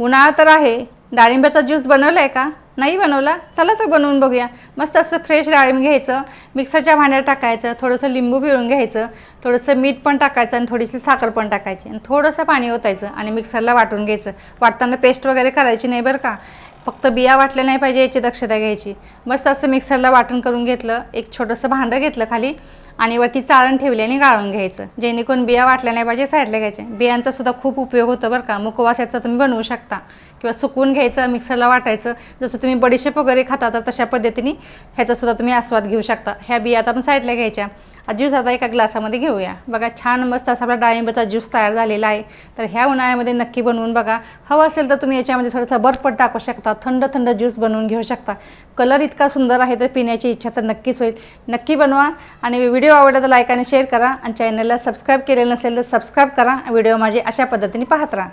उन्हाळा तर आहे. डाळिंबाचा ज्यूस बनवला आहे का? नाही बनवला? चला तर बनवून बघूया. मस्त असं फ्रेश डाळिंब घ्यायचं. मिक्सरच्या भांड्यात टाकायचं. थोडंसं लिंबू पिळून घ्यायचं. थोडंसं मीठ पण टाकायचं आणि थोडीशी साखर पण टाकायची. आणि थोडंसं पाणी ओतायचं आणि मिक्सरला वाटून घ्यायचं. वाटताना पेस्ट वगैरे करायची नाही बरं का. फक्त बिया वाटल्या नाही पाहिजे याची दक्षता घ्यायची. मस्त असं मिक्सरला वाटण करून घेतलं. एक छोटंसं भांडं घेतलं खाली. आणि वरती चाळण ठेवली आणि गाळून घ्यायचं. जेणेकरून बिया वाटल्या नाही पाहिजे साईडला घ्यायचे. बियांचा सुद्धा खूप उपयोग होतो बरं का. मुखवासाचा तुम्ही बनवू शकता. किंवा सुकवून घ्यायचं मिक्सरला वाटायचं. जसं तुम्ही बडीशेप वगैरे खाता तर तशा पद्धतीने ह्याचासुद्धा तुम्ही आस्वाद घेऊ शकता. ह्या बिया आता आपण साईडला घ्यायच्या. ज्यूस आता एका ग्लासामध्ये घेऊया. बघा छान मस्त असा आपला डाळिंबाचा ज्यूस तयार झालेला आहे. तर ह्या उन्हाळ्यामध्ये नक्की बनवून बघा. हवं असेल तर तुम्ही याच्यामध्ये थोडासा बर्फ टाकू शकता. थंड थंड ज्यूस बनवून घेऊ शकता. कलर इतका सुंदर आहे तर पिण्याची इच्छा तर नक्कीच होईल. नक्की बनवा आणि व्हिडिओ आवडला तर लाईक आणि शेअर करा. आणि चॅनलला सबस्क्राईब केलेलं नसेल तर सबस्क्राईब करा. व्हिडिओ माझे अशा पद्धतीने पाहत राहा.